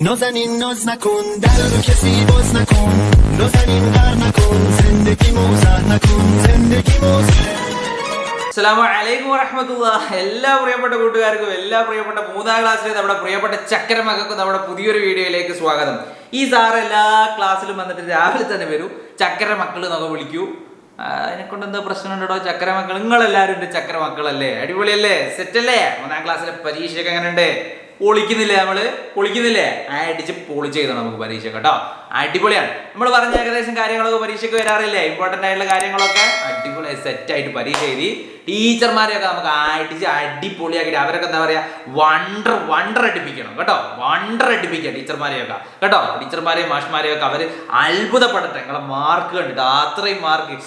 نازنین ناز نکن در رو کسی باز نکن نازنین غر نکن زندگی موزر نکن زندگی موزر അസ്സലാമു അലൈക്കും വറഹമത്തുള്ള എല്ലാ പ്രിയപ്പെട്ട കൂട്ടുകാർക്കും എല്ലാ പ്രിയപ്പെട്ട മൂന്നാം ക്ലാസ്സിലെ നമ്മുടെ പ്രിയപ്പെട്ട ചക്കരമകൾക്കും നമ്മുടെ പുതിയൊരു വീഡിയോയിലേക്ക് സ്വാഗതം ഈ സാർ എല്ലാ ക്ലാസ്സിലും വന്നിട്ട് രാവിലെ തന്നെ വരൂ ചക്കര മക്കൾ എന്നൊക്കെ വിളിക്കൂ ആ, അതിനെക്കൊണ്ട് എന്താ പ്രശ്നമുണ്ടോ ചക്കര മക്കൾ നിങ്ങളെല്ലാവരും എൻ്റെ ചക്കര മക്കളല്ലേ അടിപൊളിയല്ലേ സെറ്റല്ലേ മൂന്നാം ക്ലാസ്സിലെ പരീക്ഷയൊക്കെ എങ്ങനെയുണ്ട് പൊളിക്കുന്നില്ലേ നമ്മൾ? പൊളിക്കുന്നില്ലേ? അടിച്ച് പൊളിച്ച് ചെയ്തോ നമുക്ക് പരീക്ഷ കേട്ടോ. അടിപൊളിയാണ്. നമ്മൾ പറഞ്ഞ ഏകദേശം കാര്യങ്ങളൊക്കെ പരീക്ഷയ്ക്ക് വരാറില്ലേ? ഇമ്പോർട്ടന്റ് ആയിട്ടുള്ള കാര്യങ്ങളൊക്കെ? അടിപൊളിയായി സെറ്റ് ആയിട്ട് പരീക്ഷ എഴുതി ടീച്ചർമാരെയൊക്കെ നമുക്ക് അടിച്ച് അടിപൊളിയാക്കിയിട്ട് അവരൊക്കെ എന്താ പറയുക വണ്ടർ വണ്ടർ അടിപ്പിക്കണം കേട്ടോ. വണ്ടർ അടിപ്പിക്കുക ടീച്ചർമാരെയൊക്കെ. കേട്ടോ? ടീച്ചർമാരെയും മാഷ്മാരെയും ഒക്കെ അവർ അത്ഭുതപ്പെടട്ടെ. നിങ്ങളെ മാർക്ക് കണ്ടിട്ട് അത്രയും മാർക്ക്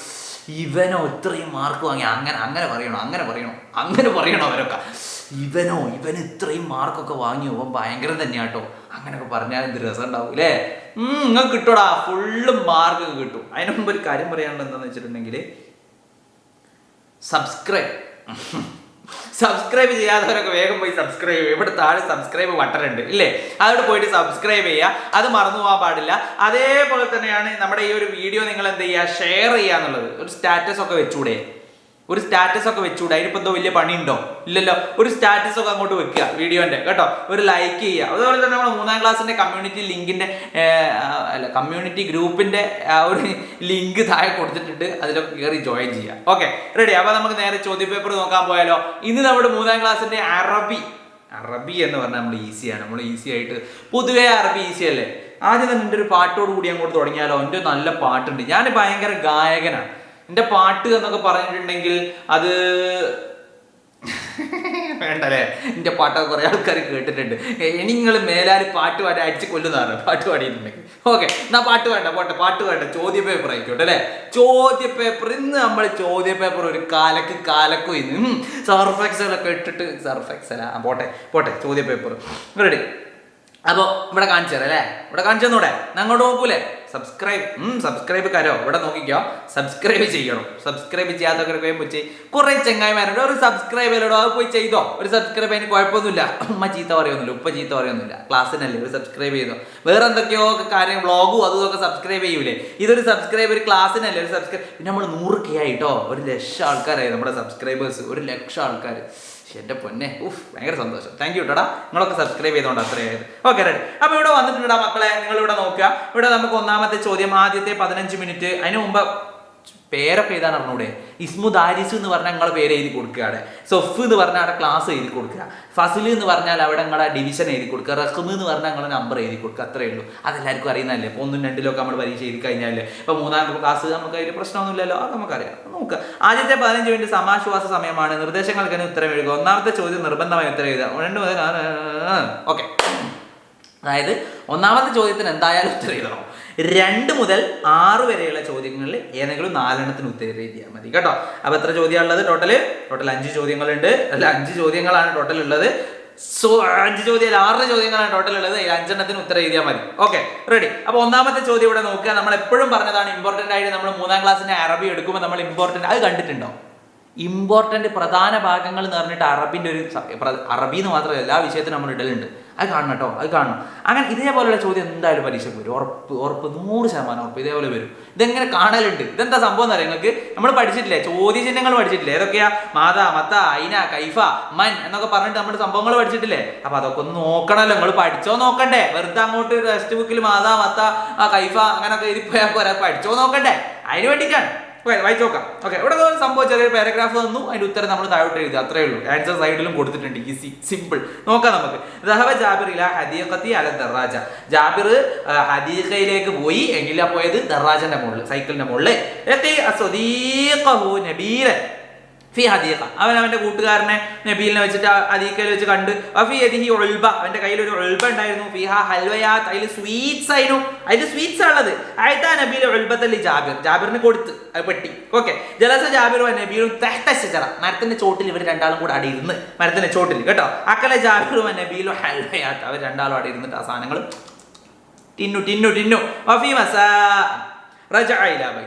ഇവനോ ഇത്രയും മാർക്ക് വാങ്ങി. അങ്ങനെ അങ്ങനെ പറയണോ? അങ്ങനെ പറയണോ? അങ്ങനെ പറയണോ അവരൊക്കെ? ഇവനോ ഇവന് ഇത്രയും മാർക്കൊക്കെ വാങ്ങി അവൻ ഭയങ്കരം തന്നെയാട്ടോ അങ്ങനെയൊക്കെ പറഞ്ഞാൽ എന്ത് രസം ഉണ്ടാവും അല്ലേ നിങ്ങൾക്ക് കിട്ടൂടാ. ഫുള്ള് മാർക്ക് കിട്ടും. അതിന് മുമ്പ് ഒരു കാര്യം പറയാനുള്ളത് എന്താണെന്ന് വെച്ചിട്ടുണ്ടെങ്കിൽ സബ്സ്ക്രൈബ് സബ്സ്ക്രൈബ് ചെയ്യാത്തവരൊക്കെ വേഗം പോയി സബ്സ്ക്രൈബ് ചെയ്യും. ഇവിടെ താഴെ സബ്സ്ക്രൈബ് ബട്ടൺ ഉണ്ട് ഇല്ലേ? അതോട് പോയിട്ട് സബ്സ്ക്രൈബ് ചെയ്യുക. അത് മറന്നു പോകാൻ പാടില്ല. അതേപോലെ തന്നെയാണ് നമ്മുടെ ഈ ഒരു വീഡിയോ നിങ്ങൾ എന്ത് ചെയ്യുക? ഷെയർ ചെയ്യുക എന്നുള്ളത്. ഒരു സ്റ്റാറ്റസ് ഒക്കെ വെച്ചൂടെ? ഒരു സ്റ്റാറ്റസ് ഒക്കെ വെച്ചൂടെ? അതിനിപ്പോൾ എന്തോ വലിയ പണിയുണ്ടോ? ഇല്ലല്ലോ. ഒരു സ്റ്റാറ്റസ് ഒക്കെ അങ്ങോട്ട് വെക്കുക വീഡിയോന്റെ കേട്ടോ? ഒരു ലൈക്ക് ചെയ്യുക. അതുപോലെ തന്നെ നമ്മൾ മൂന്നാം ക്ലാസ്സിന്റെ കമ്മ്യൂണിറ്റി ലിങ്കിന്റെ അല്ല കമ്മ്യൂണിറ്റി ഗ്രൂപ്പിന്റെ ആ ഒരു ലിങ്ക് താഴെ കൊടുത്തിട്ടുണ്ട് അതിലൊക്കെ കയറി ജോയിൻ ചെയ്യുക. ഓക്കെ റെഡി അപ്പോൾ നമുക്ക് നേരെ ചോദ്യ പേപ്പർ നോക്കാൻ പോയാലോ? ഇന്ന് നമ്മുടെ മൂന്നാം ക്ലാസ്സിന്റെ അറബി അറബി എന്ന് പറഞ്ഞാൽ നമ്മൾ ഈസിയാണ് നമ്മൾ ഈസി ആയിട്ട് പൊതുവേ അറബി ഈസി അല്ലേ? ആദ്യം തന്നെ എന്റെ ഒരു പാട്ടോട് കൂടി അങ്ങോട്ട് തുടങ്ങിയാലോ? എന്റെ നല്ല പാട്ടുണ്ട്. ഞാൻ ഭയങ്കര ഗായകനാണ്. എന്റെ പാട്ട് എന്നൊക്കെ പറഞ്ഞിട്ടുണ്ടെങ്കിൽ അത് വേണ്ടല്ലേ? എന്റെ പാട്ടൊക്കെ കുറേ ആൾക്കാർ കേട്ടിട്ടുണ്ട്. ഇനി നിങ്ങൾ മേലാൽ പാട്ട് പാടി അടിച്ച് കൊല്ലുന്നതാണ്. പാട്ട് പാടിയിട്ടുണ്ടെങ്കിൽ. ഓക്കെ എന്നാ പാട്ട് വേണ്ട പോട്ടെ പാട്ട് വേണ്ട. ചോദ്യ പേപ്പർ ആയിക്കോട്ടെ അല്ലേ? ചോദ്യ പേപ്പർ ഇന്ന് നമ്മൾ ചോദ്യ പേപ്പർ ഒരു കാലക്ക് കാലക്കും ഇന്ന്. സർഫ് എക്സലൊക്കെ ഇട്ടിട്ട് സർഫ് എക്സല ആ പോട്ടെ പോട്ടെ ചോദ്യ പേപ്പർ. റെഡി. അപ്പോൾ ഇവിടെ കാണിച്ചു തരാം അല്ലേ? ഇവിടെ കാണിച്ചു തന്നൂടെ? ഞങ്ങളോട് നോക്കൂലേ? Subscribe subscribe കരോ? ഇവിടെ നോക്കിക്കോ. സബ്സ്ക്രൈബ് ചെയ്യണം. സബ്സ്ക്രൈബ് ചെയ്യാത്തവരൊക്കെ പോയി കുറെ ചെങ്ങായിമാരുണ്ട്. ഒരു സബ്സ്ക്രൈബ് ചെയ്യലോ അത് പോയി ചെയ്തോ. ഒരു സബ്സ്ക്രൈബ് അതിന് കുഴപ്പമൊന്നുമില്ല. ഉമ്മ ചീത്ത പറയൊന്നുമില്ല ഉപ്പ ചീത്ത പറയൊന്നുമില്ല ക്ലാസ്സിനല്ലേ ഒരു സബ്സ്ക്രൈബ് ചെയ്തോ. വേറെ എന്തൊക്കെയോ കാര്യം വ്ളോഗും അതും ഇതൊക്കെ സബ്സ്ക്രൈബ് ചെയ്യൂലേ. ഇതൊരു സബ്സ്ക്രൈബ് ഒരു ക്ലാസ്സിനല്ലേ ഒരു സബ്സ്ക്രൈബ് പിന്നെ നമ്മൾ നൂറ് കെ ആയിട്ടോ ഒരു ലക്ഷം ആൾക്കാരായി നമ്മുടെ സബ്സ്ക്രൈബേഴ്സ് ഒരു ലക്ഷം ആൾക്കാർ എന്റെ പൊന്നെ. ഉഫ് ഭയങ്കര സന്തോഷം. താങ്ക് യു കേട്ടോടാ നിങ്ങളൊക്കെ സബ്സ്ക്രൈബ് ചെയ്തോണ്ട് അത്രയായത് ഓക്കെ റെഡി അപ്പോൾ ഇവിടെ വന്നിട്ടുണ്ടാ മക്കളെ. നിങ്ങൾ ഇവിടെ നോക്കുക. ഇവിടെ നമുക്ക് ഒന്നാമത്തെ ചോദ്യം ആദ്യത്തെ പതിനഞ്ച് മിനിറ്റ് അതിന് മുമ്പ് പേരൊക്കെ എഴുതാൻ അറിഞ്ഞൂടെ? ഇസ്മു ദാരിസ് എന്ന് പറഞ്ഞാൽ നിങ്ങളെ പേര് എഴുതി കൊടുക്കുകയാണ് സൊഫ് എന്ന് പറഞ്ഞാൽ അവിടെ ക്ലാസ് എഴുതി കൊടുക്കുക. ഫസിൽ എന്ന് പറഞ്ഞാൽ അവിടെ നിങ്ങളുടെ ഡിവിഷൻ എഴുതി കൊടുക്കുക. റഹ്മ് എന്ന് പറഞ്ഞാൽ നിങ്ങളുടെ നമ്പർ എഴുതി കൊടുക്കുക. അത്രേ ഉള്ളൂ. അതെല്ലാവർക്കും അറിയുന്നതല്ലേ? ഇപ്പോൾ ഒന്നും രണ്ടിലൊക്കെ നമ്മൾ പരീക്ഷ എഴുതി കഴിഞ്ഞാലേ. ഇപ്പോൾ മൂന്നാം ക്ലാസ് നമുക്ക് അതിൽ പ്രശ്നമൊന്നുമില്ലല്ലോ. അത് നമുക്കറിയാം. നോക്കുക. ആദ്യത്തെ പതിനഞ്ച് മിനിറ്റ് സമാശ്വാസ സമയമാണ്. നിർദ്ദേശങ്ങൾക്ക് തന്നെ ഉത്തരം എഴുതുക. ഒന്നാമത്തെ ചോദ്യം നിർബന്ധമായി ഉത്തരം എഴുതുക. രണ്ട് മുതൽ ഓക്കെ. അതായത് ഒന്നാമത്തെ ചോദ്യത്തിന് എന്തായാലും ഉത്തരം എഴുതണം. രണ്ട് മുതൽ ആറ് വരെയുള്ള ചോദ്യങ്ങളിൽ ഏതെങ്കിലും നാലെണ്ണത്തിന് ഉത്തരം എഴുതിയാൽ മതി കേട്ടോ. അപ്പോൾ എത്ര ചോദ്യമുള്ളത് ടോട്ടൽ ടോട്ടൽ അഞ്ച് ചോദ്യങ്ങളുണ്ട്. അല്ല അഞ്ച് ചോദ്യങ്ങളാണ് ടോട്ടൽ ഉള്ളത്. സോ അഞ്ച് ചോദ്യം ആറ് ചോദ്യങ്ങളാണ് ടോട്ടൽ ഉള്ളത്. അഞ്ചെണ്ണത്തിന് ഉത്തരം എഴുതിയാൽ മതി. ഓക്കെ റെഡി അപ്പോൾ ഒന്നാമത്തെ ചോദ്യം ഇവിടെ നോക്കുക. നമ്മൾ എപ്പോഴും പറഞ്ഞതാണ് ഇമ്പോർട്ടന്റ് ആയിട്ട് നമ്മൾ മൂന്നാം ക്ലാസ്സിന്റെ അറബി എടുക്കുമ്പോൾ നമ്മൾ ഇമ്പോർട്ടന്റ് അത് കണ്ടിട്ടുണ്ടോ? ഇമ്പോർട്ടന്റ് പ്രധാന ഭാഗങ്ങൾ എന്ന് പറഞ്ഞിട്ട് അറബിന്റെ ഒരു അറബി എന്ന് മാത്രമല്ല എല്ലാ വിഷയത്തിനും നമ്മൾ ഇടലുണ്ട്. അത് കാണണം കേട്ടോ അത് കാണണം. അങ്ങനെ ഇതേപോലെയുള്ള ചോദ്യം എന്തായാലും പരീക്ഷയ്ക്ക് വരും. ഉറപ്പ് ഉറപ്പ് നൂറ് ശതമാനം ഉറപ്പ് ഇതേപോലെ വരും. ഇതെങ്ങനെ കാണലുണ്ട്? ഇതെന്താ സംഭവം എന്ന് അറിയാം നിങ്ങൾക്ക്? നമ്മൾ പഠിച്ചിട്ടില്ലേ? ചോദ്യചിഹ്നങ്ങൾ പഠിച്ചിട്ടില്ലേ? ഏതൊക്കെയാ? മാത മത്ത ഐന കൈഫ മൻ എന്നൊക്കെ പറഞ്ഞിട്ട് നമ്മൾ സംഭവങ്ങൾ പഠിച്ചിട്ടില്ലേ? അപ്പൊ അതൊക്കെ ഒന്ന് നോക്കണമല്ലോ നിങ്ങൾ പഠിച്ചോ നോക്കണ്ടേ? വെറുതെ അങ്ങോട്ട് ടെക്സ്റ്റ് ബുക്കിൽ മാത മത്ത കൈഫ അങ്ങനെയൊക്കെ പോരാ പഠിച്ചോ നോക്കണ്ടേ? അതിന് വേണ്ടിയിട്ടാണ്. ഓക്കെ വായിച്ച് നോക്കാം ഓക്കെ ഇവിടെ ഒരു സംഭവം ചെറിയൊരു പാരഗ്രാഫ് തന്നു അതിന്റെ ഉത്തരം നമ്മൾ താഴോട്ട് എഴുതി അത്രേ ഉള്ളൂ. ആൻസർ സൈഡിലും കൊടുത്തിട്ടുണ്ട്. ഈസി സിമ്പിൾ നോക്കാം നമുക്ക്. ദഹബ ജാബിർ ഇല ഹദീഖത്തി അല ദറാജ ജാബിർ ഹദീഖയിലേക്ക് പോയി. എങ്കിലാ പോയത്? ദറാജന്റെ മുകളിൽ സൈക്കിളിന്റെ മുകളിൽ ഫി ഹദീഖ. അവൻ അവന്റെ കൂട്ടുകാരനെ നബീലിനെ വെച്ചിട്ട് ആ ഹദീഖയിൽ വെച്ച് കണ്ട് വഫി യദിഹി ഒൾബ അവന്റെ കയ്യിൽ ഒരു ഒൾബ ഉണ്ടായിരുന്നു. ഫിഹ ഹൽവയാത്ത് അതിൽ സ്വീറ്റ്സ് ആയിരുന്നു. അതിൽ സ്വീറ്റ്സ് ഉള്ളത് ആയിത്താ നബീൽ ഒൾബത്തല്ലി ജാബിർ. ജാബിറിന് കൊടുത്ത് അത് പെട്ടി. ഓക്കെ. ജലസ ജാബിറും നബീലും തെഹ്തശജറ മരത്തിന്റെ ചോട്ടിൽ ഇവർ രണ്ടാളും കൂടെ അടി ഇരുന്ന് മരത്തിന്റെ ചോട്ടിൽ കേട്ടോ? അക്കലെ ജാബിറും നബീലും ഹൽവയാത്ത് അവർ രണ്ടാളും അടി ഇരുന്നിട്ട് ആ സാധനങ്ങൾ ടിന്നു ടിന്നു ടിന്നു വഫി മസാ.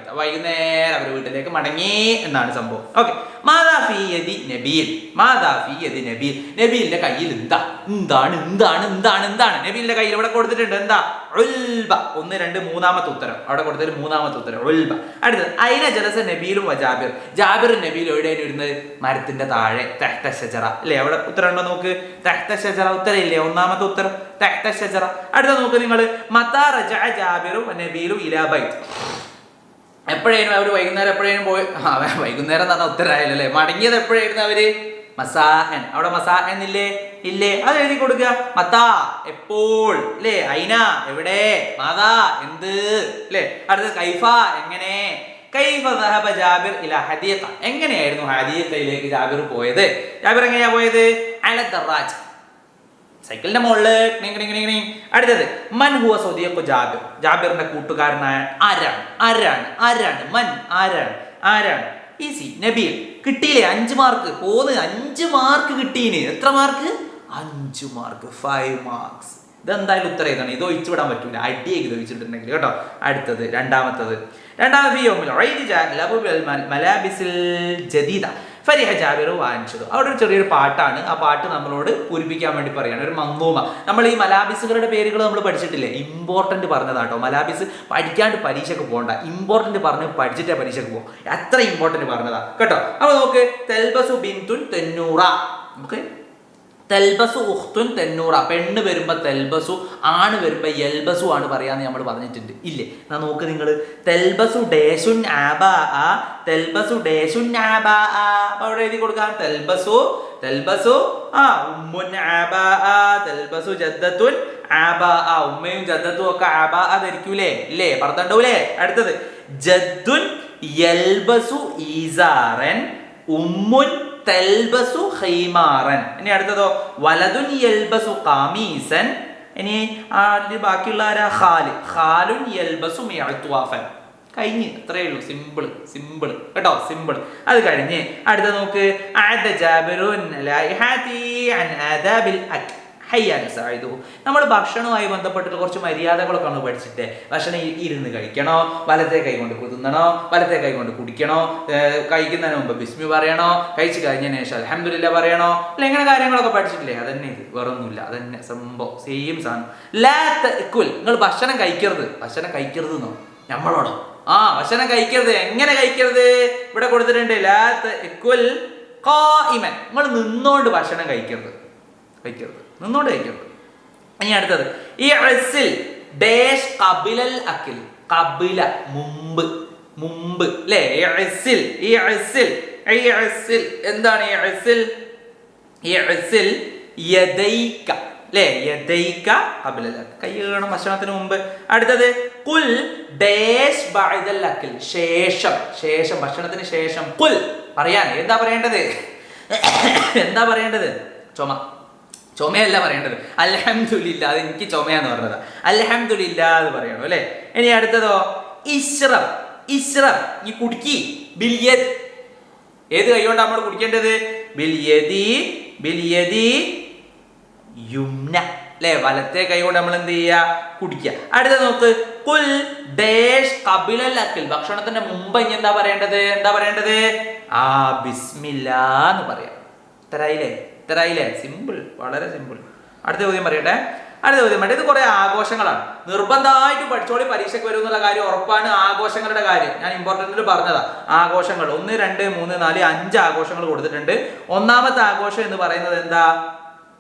വൈകുന്നേരം അവർ വീട്ടിലേക്ക് മടങ്ങി എന്നാണ് സംഭവം. ഓക്കെ. മാതാ ഫീ യദി നബീൽ മാതാ ഫീ യദി നബീൽ നബീലിന്റെ കയ്യിൽ എന്താ? എന്താണ് എന്താണ് എന്താണ് എന്താണ്? നബീലിന്റെ കയ്യിൽ ഇവിടെ കൊടുത്തിട്ടുണ്ട്. എന്താ? ഉൽബ. ഒന്ന് രണ്ട് മൂന്നാമത്തെ ഉത്തരം. അവിടെ കൊടുത്തത് മൂന്നാമത്തെ ഉത്തരം. ഉൽബ. അടുത്തത് അയിന ജലസ നബീലും ജാബിർ ജാബിർ നബീൽ എവിടെയാണ് ഇരുന്നത്? മരത്തിന്റെ താഴെ. തെഹ്ത ഷജറ അല്ലേ? അവിടെ ഉത്തരം ഉണ്ടോ നോക്ക്? തെഹ്ത ഷജറ ഉത്തരം ഇല്ലേ ഒന്നാമത്തെ ഉത്തരം. തെഹ്ത ഷജറ അടുത്ത നോക്ക് നിങ്ങൾ മത്താ ജാബിറും നബീലും ഇലാബൈ എപ്പോഴേനും അവർ വൈകുന്നേരം എപ്പോഴേനും പോയി വൈകുന്നേരം എന്ന് പറഞ്ഞാൽ മടങ്ങിയത് എപ്പോഴായിരുന്നു അവർ? മസാഹൻ അവിടെ മസാ ഇല്ലേ? ഇല്ലേ. അത് എഴുതി കൊടുക്കുക. മത്താ എപ്പോൾ? അല്ലേ ഐന എവിടെ? മാതാ എന്ത്? അല്ലേ അടുത്തത് കൈഫ എങ്ങനെ? കൈഫ സഹബ ജാബിർ ഇല ഹദീഖ എങ്ങനെയായിരുന്നു ഹദീഖയിലേക്ക് ജാബിർ പോയത്? ജാബിർ എങ്ങനെയാ പോയത്? അല ദറാജ്. സൈക്കിളിന്റെ ക്ണിങ്. അടുത്തത് മൻ ഹുവ സൗദിയക്കു ജാബിർ. ജാബിറിന്റെ കൂട്ടുകാരനായ ആരാണ്? ആരാണ്? ആരാണ്? മൻ ആരാണ്? ആരാണ്? ഈസി നബീൽ കിട്ടിയില്ലേ? അഞ്ച് മാർക്ക് പോന്ന് അഞ്ച് മാർക്ക് കിട്ടീന്. എത്ര മാർക്ക് അഞ്ച് മാർക്ക് ഫൈവ് മാർക്സ് ഇതെന്തായാലും ഉത്തരം ഇതാണ് ഇത് ഒഴിച്ചു വിടാൻ പറ്റൂല. അടിയേക്ക് ഒഴിച്ചിട്ടുണ്ടെങ്കിൽ കേട്ടോ. അടുത്തത് രണ്ടാമത്തത്. രണ്ടാമത്തെ ഫരിഹ ജാബിർ വാങ്ങിച്ചത്. അവിടെ ഒരു ചെറിയൊരു പാട്ടാണ്. ആ പാട്ട് നമ്മളോട് പൂരിപ്പിക്കാൻ വേണ്ടി പറയുകയാണ് ഒരു മങ്ങൂമ നമ്മൾ ഈ മലാബിസുകളുടെ പേരുകൾ നമ്മൾ പഠിച്ചിട്ടില്ലേ? ഇമ്പോർട്ടന്റ് പറഞ്ഞതാട്ടോ മലാബിസ് പഠിക്കാണ്ട് പരീക്ഷയ്ക്ക് പോകണ്ട. ഇമ്പോർട്ടന്റ് പറഞ്ഞ് പഠിച്ചിട്ടേ പരീക്ഷയ്ക്ക് പോകും. എത്ര ഇമ്പോർട്ടന്റ് പറഞ്ഞതാ. കേട്ടോ? അപ്പോൾ നോക്ക് തെൽബസു ബിന്തുൻ തെന്നൂറ. ഓക്കെ തെൽബസു ഉഖ്തുൻ തെന്നൂറ. പെണ്ണ് വരുമ്പോൾ തെൽബസു ആണ് വരുമ്പോൾ എൽബസു ആണ് പറയാന്ന് നമ്മൾ പറഞ്ഞിട്ടുണ്ട്. ഇല്ലേ? എന്നാ നോക്ക് നിങ്ങൾ തെൽബസു ഡേശുൻ ആബ ആ. തെൽബസു ഡേശുൻ ആബ ആ. അപ്പൊ അവിടെ എഴുതി കൊടുക്കാം. തെൽബസു തെൽബസു ആ. ഉമ്മുൻ ആബ ആ. തെൽബസു ജദ്ദത്തുൻ ആബ ആ. ഉമ്മയും ജദ്ദത്തും ഒക്കെ ആബ ആ ധരിക്കൂലേ ഇല്ലേ? പറഞ്ഞിട്ടുണ്ടാവൂലേ? അടുത്തത്. ജദ്ദുൻ യൽബസു ഈസാറൻ ഉമ്മുൻ തെൽബസു ഹൈമാറൻ ഇനി അടുത്തതോ വലതുൻ യൽബസു കാമീസൻ ഇനി ആ ബാക്കിയുള്ളവരാ ബാക്കിയുള്ള ആരാ? ഹാൽ ഖാലുൻ യൽബസു മിഅത്വാഫൻ കഴിഞ്ഞ്. അത്രേ ഉള്ളൂ. സിമ്പിൾ സിമ്പിൾ കേട്ടോ? സിമ്പിൾ അത് കഴിഞ്ഞ് അടുത്ത നോക്ക്. ജാബിറുൻ ലൈഹാതി അൻ ആദാബിൽ അക്. ഹയ്യാൻ സായിദു. നമ്മൾ ഭക്ഷണവുമായി ബന്ധപ്പെട്ടിട്ട് കുറച്ച് മര്യാദകളൊക്കെ നമ്മൾ പഠിച്ചിട്ട് ഭക്ഷണം ഇരുന്ന് കഴിക്കണോ? വലത്തെ കൈ കൊണ്ട് കുതുന്നണോ വലത്തെ കൈ കൊണ്ട് കുടിക്കണോ? കഴിക്കുന്നതിന് മുമ്പ് ബിസ്മി പറയണോ? കഴിച്ചു കഴിഞ്ഞതിന് ശേഷം അലഹമില്ല പറയണോ? അല്ല ഇങ്ങനെ കാര്യങ്ങളൊക്കെ പഠിച്ചിട്ടില്ലേ? അതന്നെ ഇത്. വേറൊന്നുമില്ല. അതന്നെ സംഭവം. സെയിം സാധനം. ലാത്ത് ഇക്വൽ നിങ്ങൾ ഭക്ഷണം കഴിക്കരുത്. ഭക്ഷണം കഴിക്കരുത് എന്നോ നമ്മളോടോ ആ ഭക്ഷണം കഴിക്കരുത്. എങ്ങനെ കഴിക്കരുത്? ഇവിടെ കൊടുത്തിട്ടുണ്ട്. ലാത്ത് ഇക്കുൽ ഖായിമൻ. നിങ്ങൾ നിന്നോണ്ട് ഭക്ഷണം കഴിക്കരുത്. കഴിക്കരുത്. നിന്നോണ്ട് കഴിക്കരുത് ഇനി അടുത്തത്. ഈ അഴസിൽ ഡേഷ് കബിലൽ അക്കിൽ കബില മുമ്പ് മുമ്പ് അല്ലേ ഈ അസിൽ ഈ അസിൽ ഈ അസിൽ എന്താണ് ഈ അസിൽ ഈ അസിൽ യദൈക അല്ലേ യദൈക കബിലൽ അക്കിൽ കൈ കഴുകണം ഭക്ഷണത്തിന് മുമ്പ്. അടുത്തത് കുൽ ഡേഷ് ബഅദൽ അക്കിൽ ശേഷം ശേഷം ഭക്ഷണത്തിന് ശേഷം. കുൽ പറയാൻ. എന്താ പറയേണ്ടത്? എന്താ പറയേണ്ടത്? ചുമ. ചുമയല്ല പറയേണ്ടത്. അൽഹംദുലില്ല അത് എനിക്ക് ചുമയാന്ന് പറഞ്ഞത്. അൽഹംദുലില്ല എന്ന് പറയണം അല്ലേ? ഇനി അടുത്തതോ? ഇശ്രം ഇശ്രം ഈ കുടുക്കി ബില്യത് ഏത് കൈ കൊണ്ടാണ് നമ്മൾ കുടിക്കേണ്ടത്? ബില്യതി ബില്യതി യുംന. അല്ലെ? വലത്തെ കൈ കൊണ്ട് നമ്മൾ എന്ത് ചെയ്യുക കുടിക്കുക. അടുത്ത നോക്ക്. കുൽ ഡേഷ് കപിലൽ അക്കിൽ. ഭക്ഷണത്തിന്റെ മുമ്പ് ഇനി എന്താ പറയേണ്ടത്? എന്താ പറയേണ്ടത്? ആ ബിസ്മില്ല എന്ന് പറയാം. ഇത്തരായില്ലേ ഇത്തരായില്ലേ സിമ്പിൾ വളരെ സിമ്പിൾ അടുത്ത ചോദ്യം പറയട്ടെ. അടുത്ത ചോദ്യം പറയട്ടെ. ഇത് കുറെ ആഘോഷങ്ങളാണ്. നിർബന്ധമായിട്ടും പഠിച്ചോളി പരീക്ഷയ്ക്ക് വരും എന്നുള്ള കാര്യം ഉറപ്പാണ്. ആഘോഷങ്ങളുടെ കാര്യം. ഞാൻ ഇമ്പോർട്ടന്റിൽ പറഞ്ഞതാ. ആഘോഷങ്ങൾ. ഒന്ന് രണ്ട് മൂന്ന് നാല് അഞ്ച് ആഘോഷങ്ങൾ കൊടുത്തിട്ടുണ്ട്. ഒന്നാമത്തെ ആഘോഷം എന്ന് പറയുന്നത് എന്താ?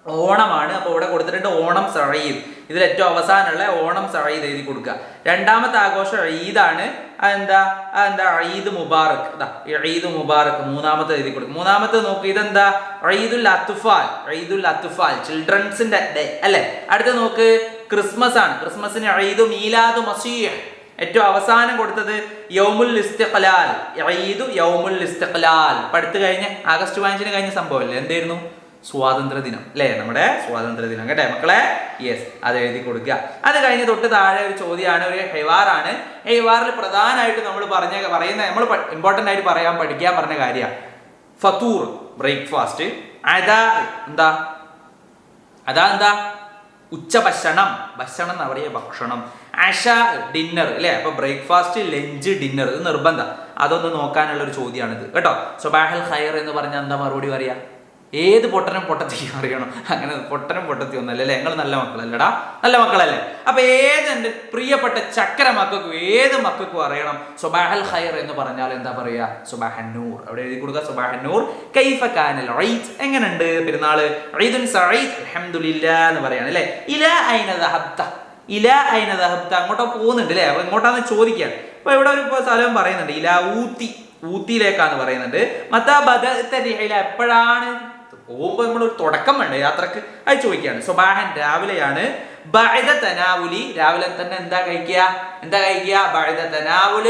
ഓണമാണ്. അപ്പോൾ ഇവിടെ കൊടുത്തിട്ടുണ്ട് ഓണം സഴീദ്. ഇതിൽ ഏറ്റവും അവസാനമുള്ള ഓണം സഴീദ് എഴുതി കൊടുക്കുക. രണ്ടാമത്തെ ആഘോഷം ഈദാണ്. എന്താ? എന്താ? ഈദ് മുബാറക്. ഈദ് മുബാറക് മൂന്നാമത്തെ എഴുതി കൊടുക്കും മൂന്നാമത്തെ നോക്ക് ഇതെന്താ? ഈദുൽ അത്തുഫാൽ ഈദുൽ അത്തുഫാൽ ചിൽഡ്രൻസിന്റെ ഡേ അല്ലെ? അടുത്ത നോക്ക് ക്രിസ്മസ് ആണ് ക്രിസ്മസിന് ഈദ് മീലാദ് മസീഹ് ഏറ്റവും അവസാനം കൊടുത്തത് യൗമുൽ ഇസ്തിഖ്ലാൽ. ഈദു യൗമുൽ ഇസ്തിഖ്ലാൽ. പഠിത്തു കഴിഞ്ഞ് ആഗസ്റ്റ് പതിനഞ്ചിന് കഴിഞ്ഞ സംഭവമല്ലേ? എന്തായിരുന്നു? സ്വാതന്ത്ര്യ ദിനം അല്ലേ? നമ്മുടെ സ്വാതന്ത്ര്യ ദിനം കേട്ടെ മക്കളെ? യെസ് അത് എഴുതി കൊടുക്കുക. അത് കഴിഞ്ഞ് തൊട്ട് താഴെ ഒരു ചോദ്യമാണ് ഒരു ഹെവാറാണ്. ഹെവാറിൽ പ്രധാനമായിട്ട് നമ്മൾ പറഞ്ഞ പറയുന്ന നമ്മൾ ഇമ്പോർട്ടന്റ് ആയിട്ട് പറയാൻ പഠിക്കാൻ പറഞ്ഞ കാര്യമാണ്. ഫത്തൂർ ബ്രേക്ക്ഫാസ്റ്റ്. അതാ എന്താ? അതാ എന്താ? ഉച്ചഭക്ഷണം ഭക്ഷണം. എന്ന് പറയുക ഭക്ഷണം. അഷ ഡിന്നർ അല്ലേ? അപ്പൊ ബ്രേക്ക്ഫാസ്റ്റ് ലഞ്ച് ഡിന്നർ ഇത് നിർബന്ധം. അതൊന്ന് നോക്കാനുള്ള ഒരു ചോദ്യമാണിത്. കേട്ടോ? സൊബാഹൽ ഹയർ എന്ന് പറഞ്ഞാൽ എന്താ മറുപടി പറയാ? ഏത് പൊട്ടനും പൊട്ടത്തിയും അറിയണം? അങ്ങനെ പൊട്ടനും പൊട്ടത്തി ഒന്നല്ല അല്ലേ? ഞങ്ങൾ നല്ല മക്കളല്ലടാ. നല്ല മക്കളല്ലേ? അപ്പൊ ഏത് പ്രിയപ്പെട്ട ചക്കര മക്കൾക്കും ഏത് മക്കൾക്കും അറിയണം? സുബാഹൽ ഖൈർ എന്ന് പറഞ്ഞാൽ എന്താ പറയാ സുബാഹന്നൂർ അവിടെ എഴുതി കൊടുക്കുക സുബാഹന്നൂർ കൈഫ കാനൽ എങ്ങനെയുണ്ട് പെരുന്നാൾ? എന്ന് പറയാണ് അല്ലേ? ഇല ഐന ഹബ്ത ഇല ഐന ഹബ്ത അങ്ങോട്ടോ പോകുന്നുണ്ട് അല്ലേ? അപ്പൊ ഇങ്ങോട്ടാന്ന് ചോദിക്കുക അപ്പൊ ഇവിടെ ഒരു സ്ഥലം പറയുന്നുണ്ട്. ഇല ഊത്തി. ഊത്തിയിലേക്കാന്ന് പറയുന്നുണ്ട്. മത്താ ബദ എപ്പോഴാണ് പോകുമ്പോൾ നമ്മൾ ഒരു തുടക്കം വേണ്ട? യാത്രയ്ക്ക് അത് ചോദിക്കുകയാണ്. സുബാഹൻ രാവിലെയാണ്. ബഅദ തനാവുലി. രാവിലെ തന്നെ എന്താ കഴിക്കുക? എന്താ കഴിക്കുക? ബഅദ തനാവുൽ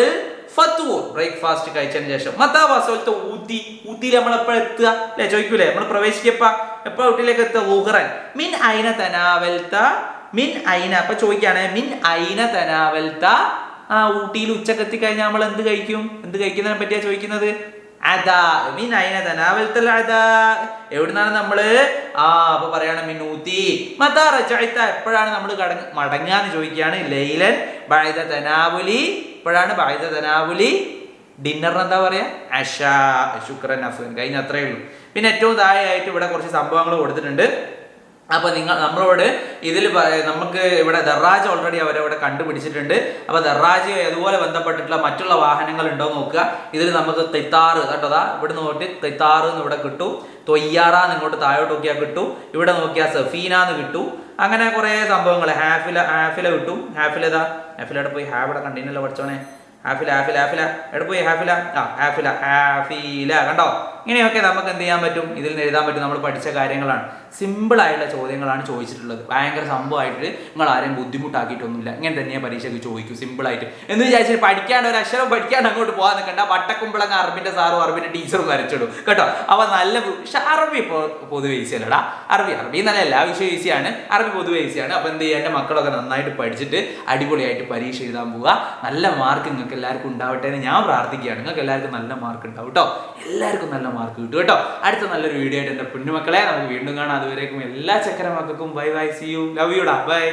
ഫത്തുവോ ബ്രേക്ക്ഫാസ്റ്റ് കഴിച്ചതിന് ശേഷം. മത്താവാസോലത്തെ ഊത്തി ഊത്തിയിൽ നമ്മൾ എപ്പോഴും എത്തുക? അല്ലെ? ചോദിക്കൂലേ? നമ്മൾ പ്രവേശിക്കപ്പ. എപ്പോ വീട്ടിലേക്ക് എത്തുക? ഊഹറൻ. മിൻ ഐന തനാവൽത്ത മിൻ ഐന. അപ്പൊ ചോദിക്കാണ് മിൻ ഐന തനാവൽത്ത ആ ഊട്ടിയിൽ ഉച്ചക്കെത്തി കഴിഞ്ഞാൽ നമ്മൾ എന്ത് കഴിക്കും? എന്ത് കഴിക്കുന്നതിനെ പറ്റിയാ ചോദിക്കുന്നത്? എവിടുന്നാണ് നമ്മൾ? ആ അപ്പൊ പറയാണ് മിന്നൂത്തി. മതാ എപ്പോഴാണ് നമ്മൾ കടങ്ങ മടങ്ങാന്ന് ചോദിക്കുകയാണ് ലൈലൻ. ബഅദ തനാവുലി. എപ്പോഴാണ് ബഅദ തനാവുലി. ഡിന്നറിന് എന്താ പറയാ? അഷ. ശുക്രൻ അഫ്ഗൻ കഴിഞ്ഞ അത്രേ ഉള്ളൂ. പിന്നെ ഏറ്റവും താഴെയായിട്ട് ഇവിടെ കുറച്ച് സംഭവങ്ങൾ കൊടുത്തിട്ടുണ്ട്. അപ്പൊ നിങ്ങൾ നമ്മളോട് ഇതിൽ നമുക്ക് ഇവിടെ ദറാജ് ഓൾറെഡി അവരവിടെ കണ്ടുപിടിച്ചിട്ടുണ്ട്. അപ്പോൾ ദറാജ് അതുപോലെ ബന്ധപ്പെട്ടിട്ടുള്ള മറ്റുള്ള വാഹനങ്ങൾ ഉണ്ടോ നോക്കുക. ഇതിൽ നമുക്ക് തെത്താറ് കേട്ടതാ ഇവിടെ നോക്കി തെത്താറ് എന്ന് ഇവിടെ കിട്ടും. തൊയ്യാറാന്ന് ഇങ്ങോട്ട് താഴോട്ട് നോക്കിയാൽ കിട്ടും. ഇവിടെ നോക്കിയാൽ സഫീന എന്ന് കിട്ടും. അങ്ങനെ കുറേ സംഭവങ്ങൾ ഹാഫില ഹാഫില കിട്ടും. ഹാഫിലതാ ഹാഫിലയുടെ പോയി? ഹാവിടെ കണ്ടിന്നല്ലോ പഠിച്ചോണേ ഹാഫില ഹാഫില ഹാഫില. എവിടെ പോയി? ഹാഫില. ആ ഹാഫില ഹാഫില. കണ്ടോ? ഇങ്ങനെയൊക്കെ നമുക്ക് എന്ത് ചെയ്യാൻ പറ്റും? ഇതിൽ നിന്ന് എഴുതാൻ പറ്റും. നമ്മൾ പഠിച്ച കാര്യങ്ങളാണ്. സിമ്പിൾ ആയിട്ടുള്ള ചോദ്യങ്ങളാണ് ചോദിച്ചിട്ടുള്ളത്. ഭയങ്കര സംഭവമായിട്ട് നിങ്ങൾ ആരെയും ബുദ്ധിമുട്ടാക്കിയിട്ടൊന്നുമില്ല. ഇങ്ങനെ തന്നെയാണ് പരീക്ഷയ്ക്ക് ചോദിക്കും. സിമ്പിൾ ആയിട്ട്. എന്ന് വിചാരിച്ചിട്ട് പഠിക്കാണ്ട് ഒരു അക്ഷരം പഠിക്കാണ്ട് അങ്ങോട്ട് പോകാൻ നിൽക്കണ്ട. വട്ടക്കുമ്പളങ്ങ അറബിന്റെ സാറും അറബിന്റെ ടീച്ചറും വരച്ചിടും. കേട്ടോ? അപ്പൊ നല്ല പക്ഷെ അറബി ഇപ്പോൾ പൊതുവെ ഈസിയല്ലടാ അറബി അറബി എന്നല്ല എല്ലാ വിഷയവും ഈസിയാണ് അറബി പൊതുവെ ഈസിയാണ് അപ്പോൾ എന്ത് ചെയ്യാൻ എന്റെ മക്കളൊക്കെ നന്നായിട്ട് പഠിച്ചിട്ട് അടിപൊളിയായിട്ട് പരീക്ഷ എഴുതാൻ പോവുക. നല്ല മാർക്ക് നിങ്ങൾക്ക് എല്ലാവർക്കും ഉണ്ടാവട്ടെ എന്ന് ഞാൻ പ്രാർത്ഥിക്കുകയാണ്. നിങ്ങൾക്ക് എല്ലാവർക്കും നല്ല മാർക്ക് ഉണ്ടാവും കേട്ടോ. എല്ലാവർക്കും നല്ല മാർക്ക് കിട്ടും കേട്ടോ. അടുത്ത നല്ലൊരു വീഡിയോ ആയിട്ട് എന്റെ പെണ്ണുമക്കളെ നമുക്ക് വീണ്ടും കാണാം. അതുവരേക്കും എല്ലാ ചക്കരമാക്കും bye bye see you love യുടാ by